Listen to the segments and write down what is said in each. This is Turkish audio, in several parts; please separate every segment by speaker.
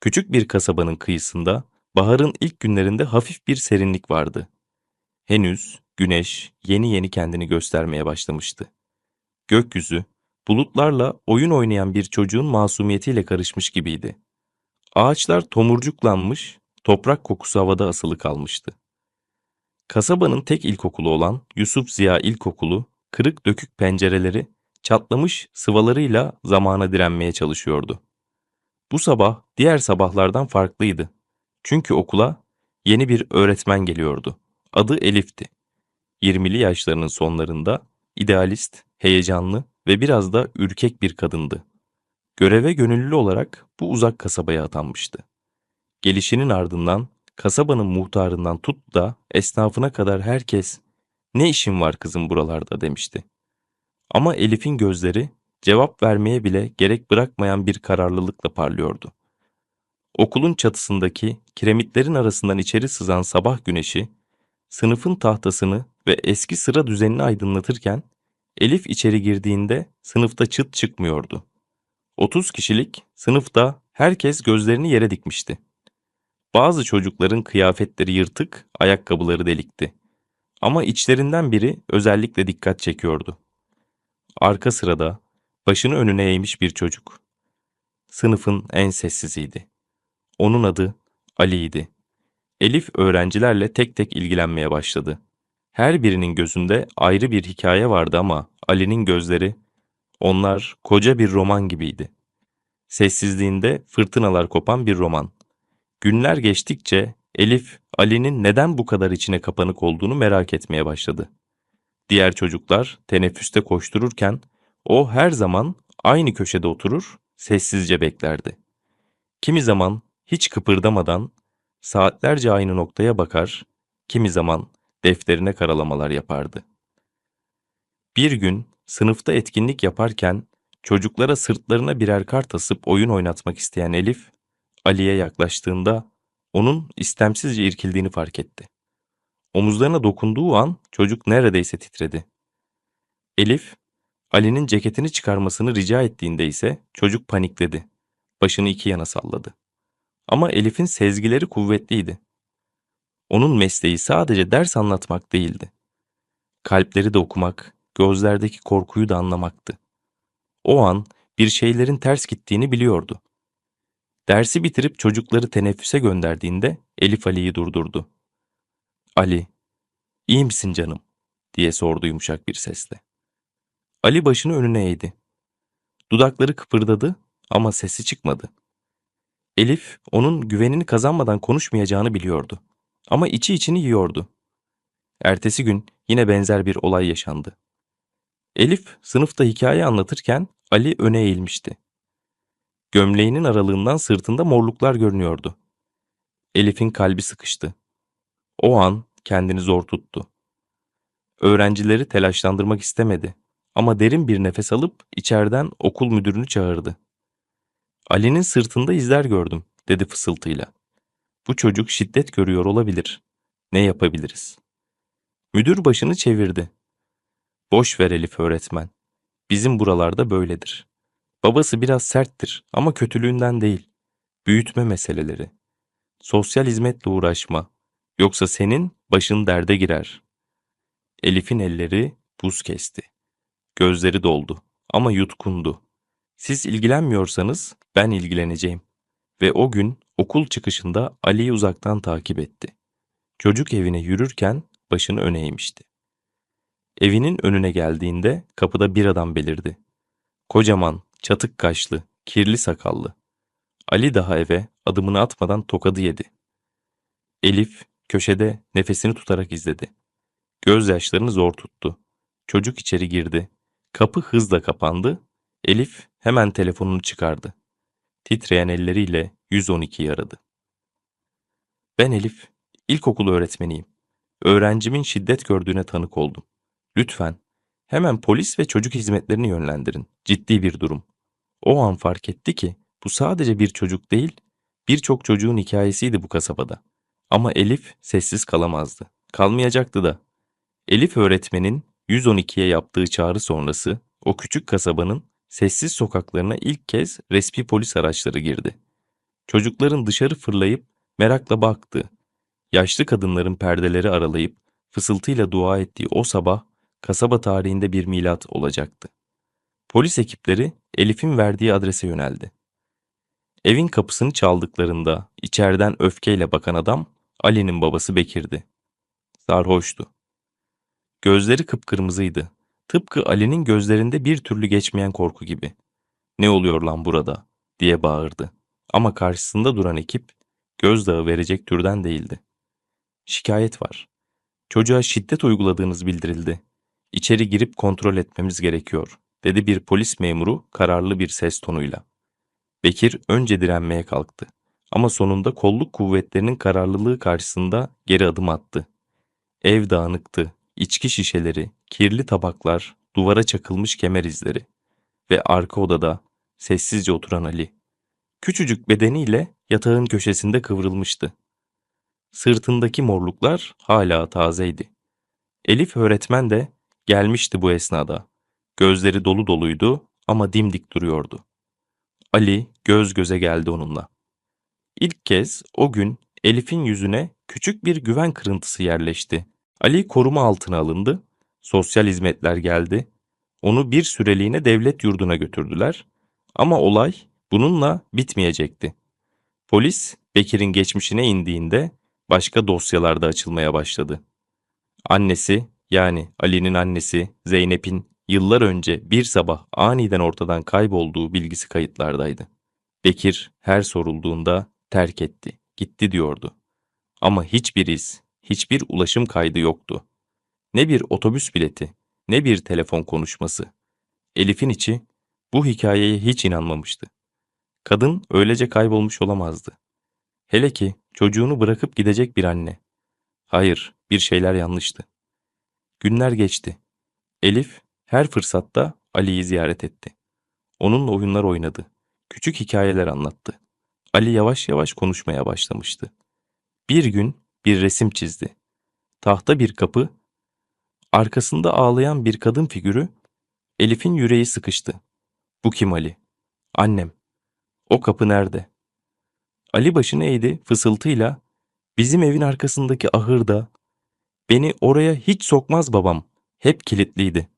Speaker 1: Küçük bir kasabanın kıyısında baharın ilk günlerinde hafif bir serinlik vardı. Henüz güneş yeni yeni kendini göstermeye başlamıştı. Gökyüzü bulutlarla oyun oynayan bir çocuğun masumiyetiyle karışmış gibiydi. Ağaçlar tomurcuklanmış, toprak kokusu havada asılı kalmıştı. Kasabanın tek ilkokulu olan Yusuf Ziya İlkokulu, kırık dökük pencereleri, çatlamış sıvalarıyla zamana direnmeye çalışıyordu. Bu sabah diğer sabahlardan farklıydı. Çünkü okula yeni bir öğretmen geliyordu. Adı Elif'ti. 20'li yaşlarının sonlarında idealist, heyecanlı ve biraz da ürkek bir kadındı. Göreve gönüllü olarak bu uzak kasabaya atanmıştı. Gelişinin ardından kasabanın muhtarından tut da esnafına kadar herkes "Ne işin var kızım buralarda?" demişti. Ama Elif'in gözleri cevap vermeye bile gerek bırakmayan bir kararlılıkla parlıyordu. Okulun çatısındaki kiremitlerin arasından içeri sızan sabah güneşi, sınıfın tahtasını ve eski sıra düzenini aydınlatırken, Elif içeri girdiğinde sınıfta çıt çıkmıyordu. 30 kişilik sınıfta herkes gözlerini yere dikmişti. Bazı çocukların kıyafetleri yırtık, ayakkabıları delikti. Ama içlerinden biri özellikle dikkat çekiyordu. Arka sırada başını önüne eğmiş bir çocuk. Sınıfın en sessiziydi. Onun adı Ali'ydi. Elif öğrencilerle tek tek ilgilenmeye başladı. Her birinin gözünde ayrı bir hikaye vardı ama Ali'nin gözleri, onlar koca bir roman gibiydi. Sessizliğinde fırtınalar kopan bir roman. Günler geçtikçe Elif, Ali'nin neden bu kadar içine kapanık olduğunu merak etmeye başladı. Diğer çocuklar teneffüste koştururken o her zaman aynı köşede oturur, sessizce beklerdi. Kimi zaman hiç kıpırdamadan saatlerce aynı noktaya bakar, kimi zaman defterine karalamalar yapardı. Bir gün sınıfta etkinlik yaparken çocuklara sırtlarına birer kart asıp oyun oynatmak isteyen Elif, Ali'ye yaklaştığında onun istemsizce irkildiğini fark etti. Omuzlarına dokunduğu an çocuk neredeyse titredi. Elif, Ali'nin ceketini çıkarmasını rica ettiğinde ise çocuk panikledi. Başını iki yana salladı. Ama Elif'in sezgileri kuvvetliydi. Onun mesleği sadece ders anlatmak değildi. Kalpleri de okumak, gözlerdeki korkuyu da anlamaktı. O an bir şeylerin ters gittiğini biliyordu. Dersi bitirip çocukları teneffüse gönderdiğinde Elif Ali'yi durdurdu. Ali, iyi misin canım? diye sordu yumuşak bir sesle. Ali başını önüne eğdi. Dudakları kıpırdadı ama sesi çıkmadı. Elif onun güvenini kazanmadan konuşmayacağını biliyordu. Ama içi içini yiyordu. Ertesi gün yine benzer bir olay yaşandı. Elif sınıfta hikaye anlatırken Ali öne eğilmişti. Gömleğinin aralığından sırtında morluklar görünüyordu. Elif'in kalbi sıkıştı. O an kendini zor tuttu. Öğrencileri telaşlandırmak istemedi ama derin bir nefes alıp içeriden okul müdürünü çağırdı. Ali'nin sırtında izler gördüm, dedi fısıltıyla. Bu çocuk şiddet görüyor olabilir. Ne yapabiliriz? Müdür başını çevirdi. Boş ver Elif öğretmen. Bizim buralarda böyledir. Babası biraz serttir ama kötülüğünden değil. Büyütme meseleleri. Sosyal hizmetle uğraşma. Yoksa senin başın derde girer. Elif'in elleri buz kesti. Gözleri doldu ama yutkundu. Siz ilgilenmiyorsanız ben ilgileneceğim. Ve o gün okul çıkışında Ali'yi uzaktan takip etti. Çocuk evine yürürken başını öne eğmişti. Evinin önüne geldiğinde kapıda bir adam belirdi. Kocaman, çatık kaşlı, kirli sakallı. Ali daha eve adımını atmadan tokadı yedi. Elif köşede nefesini tutarak izledi. Gözyaşlarını zor tuttu. Çocuk içeri girdi. Kapı hızla kapandı. Elif hemen telefonunu çıkardı. Titreyen elleriyle 112'yi aradı. Ben Elif, ilkokul öğretmeniyim. Öğrencimin şiddet gördüğüne tanık oldum. Lütfen hemen polis ve çocuk hizmetlerini yönlendirin. Ciddi bir durum. O an fark etti ki bu sadece bir çocuk değil, birçok çocuğun hikayesiydi bu kasabada. Ama Elif sessiz kalamazdı. Kalmayacaktı da. Elif öğretmenin 112'ye yaptığı çağrı sonrası o küçük kasabanın sessiz sokaklarına ilk kez resmi polis araçları girdi. Çocukların dışarı fırlayıp merakla baktı. Yaşlı kadınların perdeleri aralayıp fısıltıyla dua ettiği o sabah kasaba tarihinde bir milat olacaktı. Polis ekipleri Elif'in verdiği adrese yöneldi. Evin kapısını çaldıklarında içeriden öfkeyle bakan adam Ali'nin babası Bekir'di. Sarhoştu. Gözleri kıpkırmızıydı. Tıpkı Ali'nin gözlerinde bir türlü geçmeyen korku gibi. Ne oluyor lan burada diye bağırdı. Ama karşısında duran ekip gözdağı verecek türden değildi. Şikayet var. Çocuğa şiddet uyguladığınız bildirildi. İçeri girip kontrol etmemiz gerekiyor, dedi bir polis memuru kararlı bir ses tonuyla. Bekir önce direnmeye kalktı. Ama sonunda kolluk kuvvetlerinin kararlılığı karşısında geri adım attı. Ev dağınıktı, içki şişeleri, kirli tabaklar, duvara çakılmış kemer izleri ve arka odada sessizce oturan Ali. Küçücük bedeniyle yatağın köşesinde kıvrılmıştı. Sırtındaki morluklar hala tazeydi. Elif öğretmen de gelmişti bu esnada. Gözleri dolu doluydu ama dimdik duruyordu. Ali göz göze geldi onunla. İlk kez o gün Elif'in yüzüne küçük bir güven kırıntısı yerleşti. Ali koruma altına alındı. Sosyal hizmetler geldi. Onu bir süreliğine devlet yurduna götürdüler. Ama olay bununla bitmeyecekti. Polis Bekir'in geçmişine indiğinde başka dosyalarda açılmaya başladı. Annesi yani Ali'nin annesi Zeynep'in yıllar önce bir sabah aniden ortadan kaybolduğu bilgisi kayıtlardaydı. Bekir her sorulduğunda terk etti, gitti diyordu. Ama hiçbir iz, hiçbir ulaşım kaydı yoktu. Ne bir otobüs bileti, ne bir telefon konuşması. Elif'in içi bu hikayeye hiç inanmamıştı. Kadın öylece kaybolmuş olamazdı. Hele ki çocuğunu bırakıp gidecek bir anne. Hayır, bir şeyler yanlıştı. Günler geçti. Elif her fırsatta Ali'yi ziyaret etti. Onunla oyunlar oynadı. Küçük hikayeler anlattı. Ali yavaş yavaş konuşmaya başlamıştı. Bir gün bir resim çizdi. Tahta bir kapı, arkasında ağlayan bir kadın figürü, Elif'in yüreği sıkıştı. Bu kim Ali? Annem. O kapı nerede? Ali başını eğdi fısıltıyla, bizim evin arkasındaki ahırda, beni oraya hiç sokmaz babam, hep kilitliydi.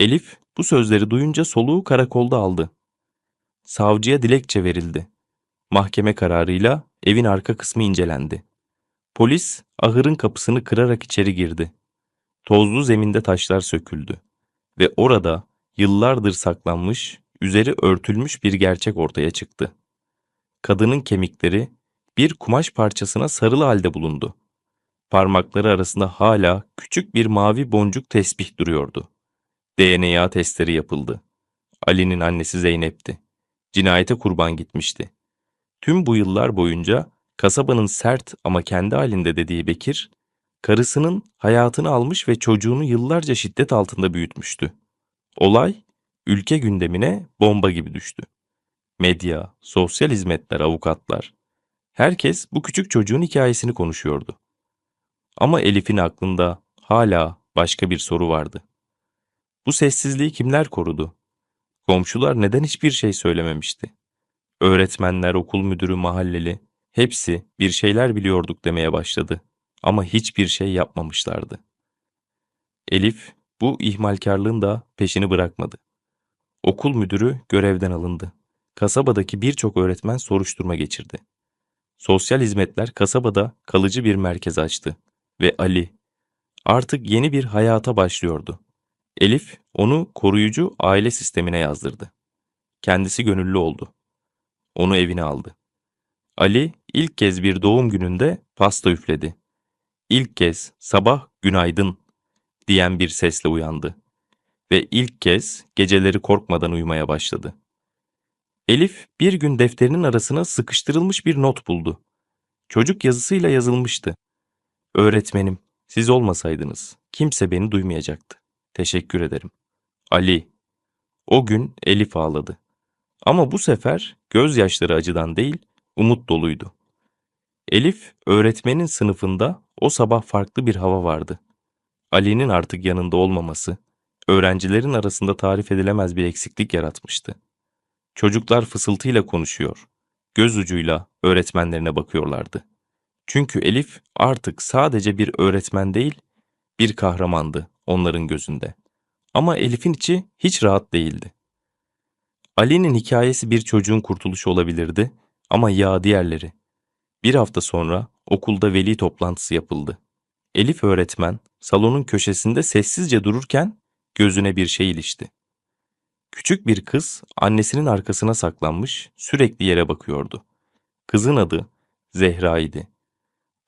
Speaker 1: Elif bu sözleri duyunca soluğu karakolda aldı. Savcıya dilekçe verildi. Mahkeme kararıyla evin arka kısmı incelendi. Polis ahırın kapısını kırarak içeri girdi. Tozlu zeminde taşlar söküldü ve orada yıllardır saklanmış, üzeri örtülmüş bir gerçek ortaya çıktı. Kadının kemikleri bir kumaş parçasına sarılı halde bulundu. Parmakları arasında hala küçük bir mavi boncuk tesbih duruyordu. DNA testleri yapıldı. Ali'nin annesi Zeynep'ti. Cinayete kurban gitmişti. Tüm bu yıllar boyunca kasabanın sert ama kendi halinde dediği Bekir, karısının hayatını almış ve çocuğunu yıllarca şiddet altında büyütmüştü. Olay ülke gündemine bomba gibi düştü. Medya, sosyal hizmetler, avukatlar. Herkes bu küçük çocuğun hikayesini konuşuyordu. Ama Elif'in aklında hala başka bir soru vardı. Bu sessizliği kimler korudu? Komşular neden hiçbir şey söylememişti? Öğretmenler, okul müdürü, mahalleli hepsi bir şeyler biliyorduk demeye başladı ama hiçbir şey yapmamışlardı. Elif bu ihmalkarlığın da peşini bırakmadı. Okul müdürü görevden alındı. Kasabadaki birçok öğretmen soruşturma geçirdi. Sosyal hizmetler kasabada kalıcı bir merkez açtı ve Ali artık yeni bir hayata başlıyordu. Elif onu koruyucu aile sistemine yazdırdı. Kendisi gönüllü oldu. Onu evine aldı. Ali ilk kez bir doğum gününde pasta üfledi. İlk kez sabah günaydın diyen bir sesle uyandı ve ilk kez geceleri korkmadan uyumaya başladı. Elif bir gün defterinin arasına sıkıştırılmış bir not buldu. Çocuk yazısıyla yazılmıştı. Öğretmenim, siz olmasaydınız kimse beni duymayacaktı. Teşekkür ederim. Ali. O gün Elif ağladı. Ama bu sefer gözyaşları acıdan değil, umut doluydu. Elif, öğretmenin sınıfında o sabah farklı bir hava vardı. Ali'nin artık yanında olmaması, öğrencilerin arasında tarif edilemez bir eksiklik yaratmıştı. Çocuklar fısıltıyla konuşuyor. göz ucuyla öğretmenlerine bakıyorlardı. Çünkü Elif artık sadece bir öğretmen değil, bir kahramandı onların gözünde. Ama Elif'in içi hiç rahat değildi. Ali'nin hikayesi bir çocuğun kurtuluşu olabilirdi ama ya diğerleri. Bir hafta sonra okulda veli toplantısı yapıldı. Elif öğretmen salonun köşesinde sessizce dururken gözüne bir şey ilişti. Küçük bir kız annesinin arkasına saklanmış sürekli yere bakıyordu. Kızın adı Zehra idi.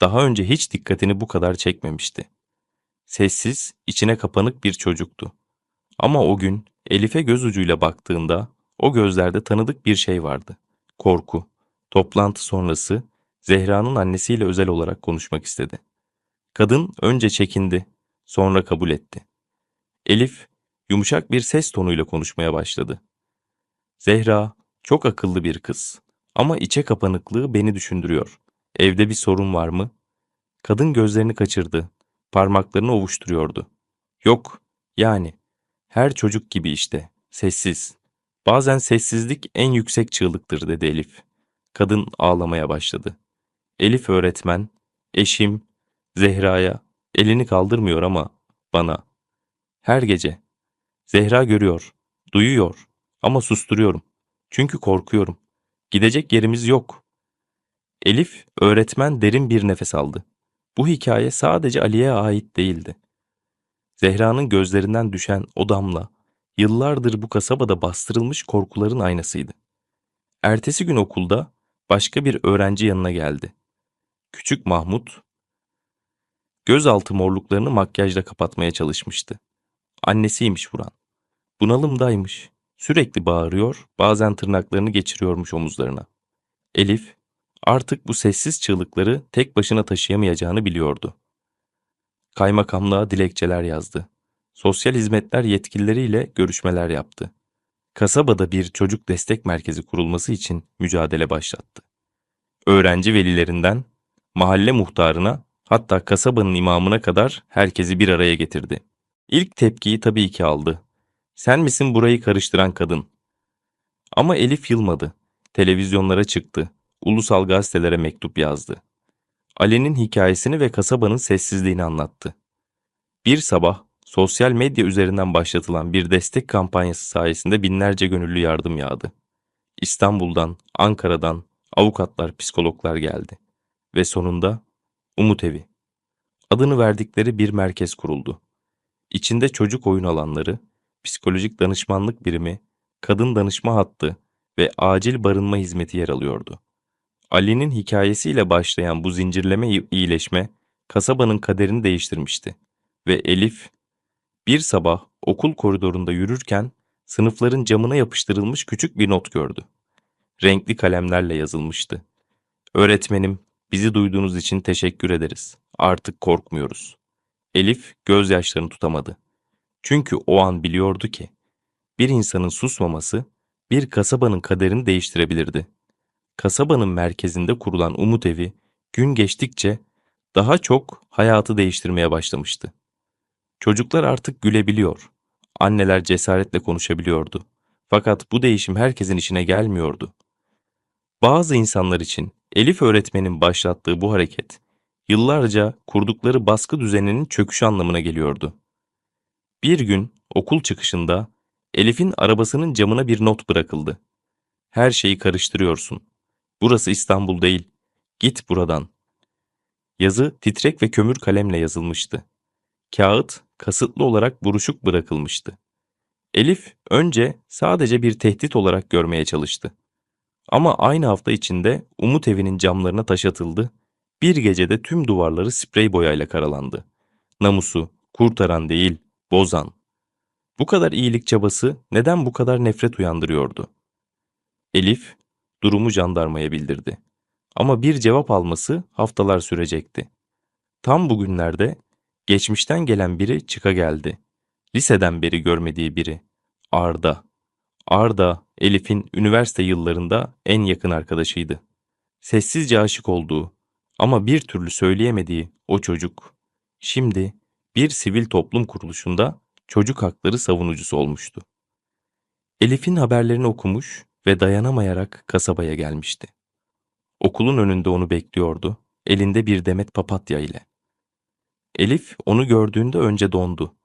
Speaker 1: Daha önce hiç dikkatini bu kadar çekmemişti. Sessiz, içine kapanık bir çocuktu. Ama o gün Elif'e göz ucuyla baktığında o gözlerde tanıdık bir şey vardı. Korku. Toplantı sonrası Zehra'nın annesiyle özel olarak konuşmak istedi. Kadın önce çekindi, sonra kabul etti. Elif yumuşak bir ses tonuyla konuşmaya başladı. Zehra çok akıllı bir kız ama içe kapanıklığı beni düşündürüyor. Evde bir sorun var mı? Kadın gözlerini kaçırdı. Parmaklarını ovuşturuyordu. Yok, yani. Her çocuk gibi işte. Sessiz. Bazen sessizlik en yüksek çığlıktır dedi Elif. Kadın ağlamaya başladı. Elif öğretmen, eşim, Zehra'ya elini kaldırmıyor ama bana. Her gece. Zehra görüyor, duyuyor ama susturuyorum. Çünkü korkuyorum. Gidecek yerimiz yok. Elif öğretmen derin bir nefes aldı. Bu hikaye sadece Ali'ye ait değildi. Zehra'nın gözlerinden düşen o damla, yıllardır bu kasabada bastırılmış korkuların aynasıydı. Ertesi gün okulda başka bir öğrenci yanına geldi. Küçük Mahmut, gözaltı morluklarını makyajla kapatmaya çalışmıştı. Annesiymiş vuran. Bunalımdaymış. Sürekli bağırıyor, bazen tırnaklarını geçiriyormuş omuzlarına. Elif, artık bu sessiz çığlıkları tek başına taşıyamayacağını biliyordu. Kaymakamlığa dilekçeler yazdı. Sosyal hizmetler yetkilileriyle görüşmeler yaptı. Kasabada bir çocuk destek merkezi kurulması için mücadele başlattı. Öğrenci velilerinden mahalle muhtarına hatta kasabanın imamına kadar herkesi bir araya getirdi. İlk tepkiyi tabii ki aldı. Sen misin burayı karıştıran kadın? Ama Elif yılmadı. Televizyonlara çıktı. Ulusal gazetelere mektup yazdı. Ali'nin hikayesini ve kasabanın sessizliğini anlattı. Bir sabah sosyal medya üzerinden başlatılan bir destek kampanyası sayesinde binlerce gönüllü yardım yağdı. İstanbul'dan, Ankara'dan avukatlar, psikologlar geldi. Ve sonunda Umut Evi. Adını verdikleri bir merkez kuruldu. İçinde çocuk oyun alanları, psikolojik danışmanlık birimi, kadın danışma hattı ve acil barınma hizmeti yer alıyordu. Ali'nin hikayesiyle başlayan bu zincirleme iyileşme kasabanın kaderini değiştirmişti ve Elif bir sabah okul koridorunda yürürken sınıfların camına yapıştırılmış küçük bir not gördü. Renkli kalemlerle yazılmıştı. Öğretmenim, bizi duyduğunuz için teşekkür ederiz. Artık korkmuyoruz. Elif gözyaşlarını tutamadı. Çünkü o an biliyordu ki bir insanın susmaması bir kasabanın kaderini değiştirebilirdi. Kasabanın merkezinde kurulan Umut Evi gün geçtikçe daha çok hayatı değiştirmeye başlamıştı. Çocuklar artık gülebiliyor. Anneler cesaretle konuşabiliyordu. Fakat bu değişim herkesin işine gelmiyordu. Bazı insanlar için Elif öğretmenin başlattığı bu hareket yıllarca kurdukları baskı düzeninin çöküşü anlamına geliyordu. Bir gün okul çıkışında Elif'in arabasının camına bir not bırakıldı. Her şeyi karıştırıyorsun. Burası İstanbul değil. Git buradan. Yazı titrek ve kömür kalemle yazılmıştı. Kağıt kasıtlı olarak buruşuk bırakılmıştı. Elif önce sadece bir tehdit olarak görmeye çalıştı. Ama aynı hafta içinde Umut evinin camlarına taş atıldı, bir gecede tüm duvarları sprey boyayla karalandı. Namusu, kurtaran değil, bozan. Bu kadar iyilik çabası neden bu kadar nefret uyandırıyordu? Elif, durumu jandarmaya bildirdi. Ama bir cevap alması haftalar sürecekti. Tam bugünlerde geçmişten gelen biri çıka geldi. Liseden beri görmediği biri. Arda. Arda, Elif'in üniversite yıllarında en yakın arkadaşıydı. Sessizce aşık olduğu ama bir türlü söyleyemediği o çocuk. Şimdi bir sivil toplum kuruluşunda çocuk hakları savunucusu olmuştu. Elif'in haberlerini okumuş ve dayanamayarak kasabaya gelmişti. Okulun önünde onu bekliyordu, elinde bir demet papatya ile. Elif onu gördüğünde önce dondu.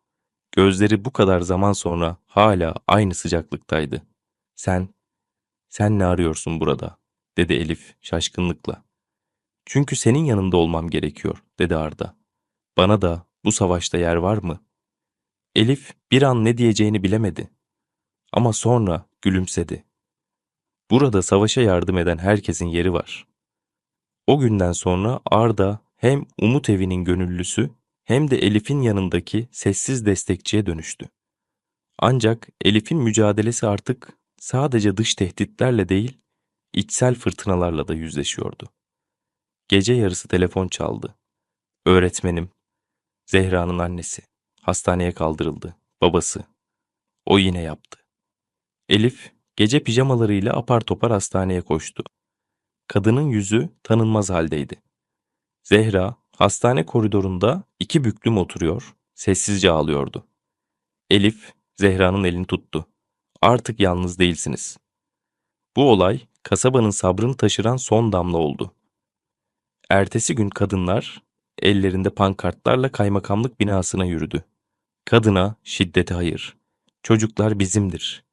Speaker 1: Gözleri bu kadar zaman sonra hala aynı sıcaklıktaydı. Sen, sen ne arıyorsun burada? dedi Elif şaşkınlıkla. Çünkü senin yanında olmam gerekiyor, dedi Arda. Bana da bu savaşta yer var mı? Elif bir an ne diyeceğini bilemedi. Ama sonra gülümsedi. Burada savaşa yardım eden herkesin yeri var. O günden sonra Arda hem Umut evinin gönüllüsü hem de Elif'in yanındaki sessiz destekçiye dönüştü. Ancak Elif'in mücadelesi artık sadece dış tehditlerle değil, içsel fırtınalarla da yüzleşiyordu. Gece yarısı telefon çaldı. Öğretmenim, Zehra'nın annesi, hastaneye kaldırıldı, babası. O yine yaptı. Elif, gece pijamalarıyla apar topar hastaneye koştu. Kadının yüzü tanınmaz haldeydi. Zehra, hastane koridorunda iki büklüm oturuyor, sessizce ağlıyordu. Elif, Zehra'nın elini tuttu. Artık yalnız değilsiniz. Bu olay, kasabanın sabrını taşıran son damla oldu. Ertesi gün kadınlar ellerinde pankartlarla kaymakamlık binasına yürüdü. Kadına şiddete hayır. Çocuklar bizimdir.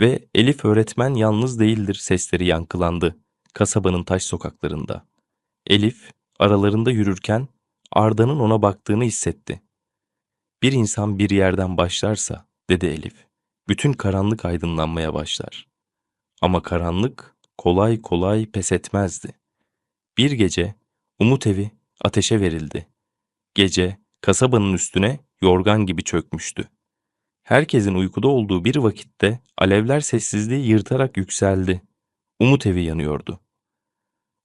Speaker 1: Ve Elif öğretmen yalnız değildir sesleri yankılandı kasabanın taş sokaklarında. Elif aralarında yürürken Arda'nın ona baktığını hissetti. Bir insan bir yerden başlarsa, dedi Elif, bütün karanlık aydınlanmaya başlar. Ama karanlık kolay kolay pes etmezdi. Bir gece Umut evi ateşe verildi. Gece kasabanın üstüne yorgan gibi çökmüştü. Herkesin uykuda olduğu bir vakitte alevler sessizliği yırtarak yükseldi. Umut evi yanıyordu.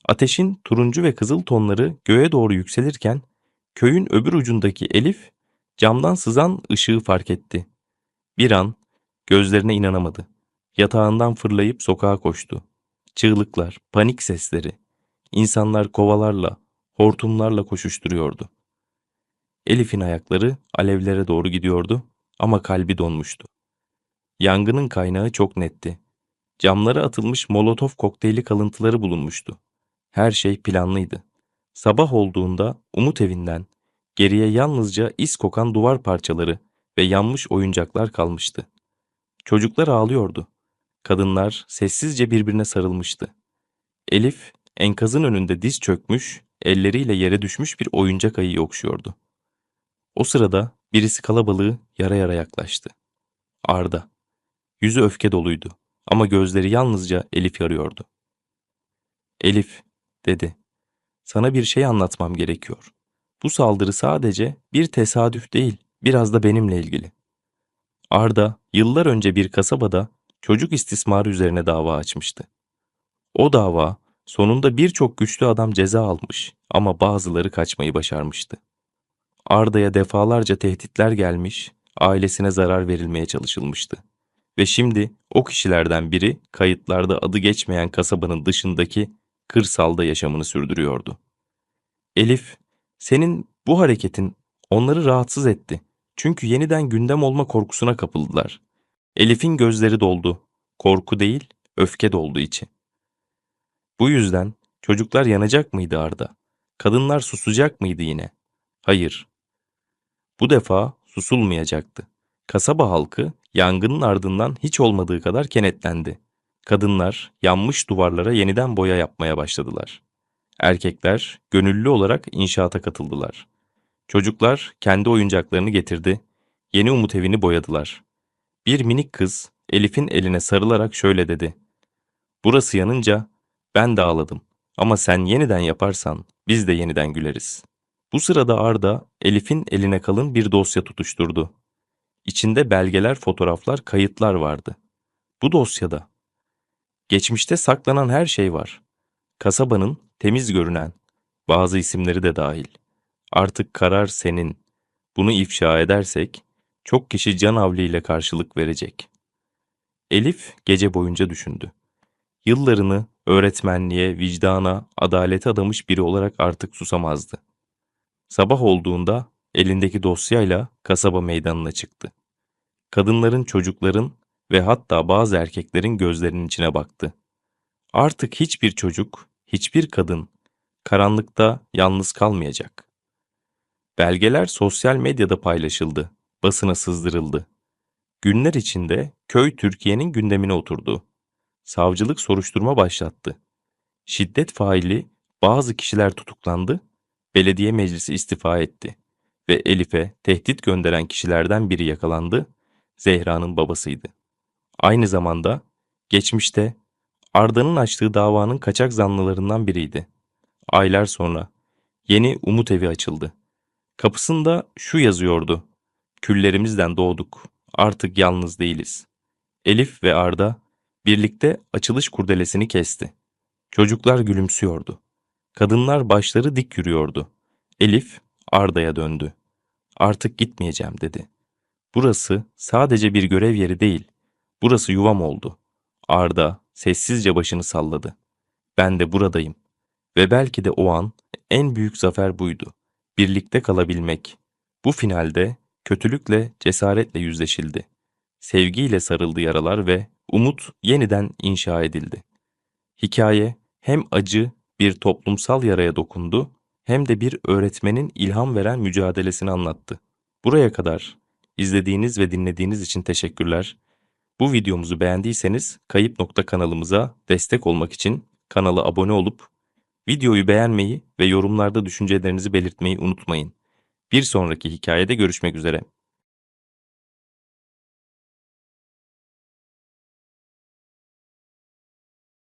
Speaker 1: Ateşin turuncu ve kızıl tonları göğe doğru yükselirken köyün öbür ucundaki Elif camdan sızan ışığı fark etti. Bir an gözlerine inanamadı. Yatağından fırlayıp sokağa koştu. Çığlıklar, panik sesleri. İnsanlar kovalarla, hortumlarla koşuşturuyordu. Elif'in ayakları alevlere doğru gidiyordu ama kalbi donmuştu. Yangının kaynağı çok netti. Camlara atılmış molotof kokteyli kalıntıları bulunmuştu. Her şey planlıydı. Sabah olduğunda Umut evinden geriye yalnızca is kokan duvar parçaları ve yanmış oyuncaklar kalmıştı. Çocuklar ağlıyordu. Kadınlar sessizce birbirine sarılmıştı. Elif enkazın önünde diz çökmüş, elleriyle yere düşmüş bir oyuncak ayı okşuyordu. O sırada birisi kalabalığı yara yara yaklaştı. Arda. Yüzü öfke doluydu ama gözleri yalnızca Elif yarıyordu. Elif, dedi. Sana bir şey anlatmam gerekiyor. Bu saldırı sadece bir tesadüf değil, biraz da benimle ilgili. Arda yıllar önce bir kasabada çocuk istismarı üzerine dava açmıştı. O dava sonunda birçok güçlü adam ceza almış ama bazıları kaçmayı başarmıştı. Arda'ya defalarca tehditler gelmiş, ailesine zarar verilmeye çalışılmıştı. Ve şimdi o kişilerden biri kayıtlarda adı geçmeyen kasabanın dışındaki kırsalda yaşamını sürdürüyordu. Elif, senin bu hareketin onları rahatsız etti. Çünkü yeniden gündem olma korkusuna kapıldılar. Elif'in gözleri doldu. Korku değil, öfke doldu içi. Bu yüzden çocuklar yanacak mıydı Arda? Kadınlar susacak mıydı yine? Hayır. Bu defa susulmayacaktı. Kasaba halkı yangının ardından hiç olmadığı kadar kenetlendi. Kadınlar yanmış duvarlara yeniden boya yapmaya başladılar. Erkekler gönüllü olarak inşaata katıldılar. Çocuklar kendi oyuncaklarını getirdi, yeni umut evini boyadılar. Bir minik kız Elif'in eline sarılarak şöyle dedi. Burası yanınca ben de ağladım ama sen yeniden yaparsan biz de yeniden güleriz. Bu sırada Arda Elif'in eline kalın bir dosya tutuşturdu. İçinde belgeler, fotoğraflar, kayıtlar vardı. Bu dosyada Geçmişte saklanan her şey var. Kasabanın temiz görünen, bazı isimleri de dahil. Artık karar senin. Bunu ifşa edersek çok kişi can ile karşılık verecek. Elif gece boyunca düşündü. Yıllarını öğretmenliğe, vicdana, adalete adamış biri olarak artık susamazdı. Sabah olduğunda elindeki dosyayla kasaba meydanına çıktı. Kadınların, çocukların ve hatta bazı erkeklerin gözlerinin içine baktı. Artık hiçbir çocuk, hiçbir kadın karanlıkta yalnız kalmayacak. Belgeler sosyal medyada paylaşıldı, basına sızdırıldı. Günler içinde köy Türkiye'nin gündemine oturdu. Savcılık soruşturma başlattı. Şiddet faili bazı kişiler tutuklandı, belediye meclisi istifa etti ve Elif'e tehdit gönderen kişilerden biri yakalandı, Zehra'nın babasıydı. Aynı zamanda geçmişte Arda'nın açtığı davanın kaçak zanlılarından biriydi. Aylar sonra yeni Umut Evi açıldı. Kapısında şu yazıyordu. Küllerimizden doğduk. Artık yalnız değiliz. Elif ve Arda birlikte açılış kurdelesini kesti. Çocuklar gülümsüyordu. Kadınlar başları dik yürüyordu. Elif Arda'ya döndü. Artık gitmeyeceğim dedi. Burası sadece bir görev yeri değil. Burası yuvam oldu. Arda sessizce başını salladı. Ben de buradayım. Ve belki de o an en büyük zafer buydu. Birlikte kalabilmek. Bu finalde kötülükle cesaretle yüzleşildi. Sevgiyle sarıldı yaralar ve umut yeniden inşa edildi. Hikaye hem acı bir toplumsal yaraya dokundu hem de bir öğretmenin ilham veren mücadelesini anlattı. Buraya kadar izlediğiniz ve dinlediğiniz için teşekkürler. Bu videomuzu beğendiyseniz Kayıp Nokta kanalımıza destek olmak için kanala abone olup videoyu beğenmeyi ve yorumlarda düşüncelerinizi belirtmeyi unutmayın. Bir sonraki hikayede görüşmek üzere.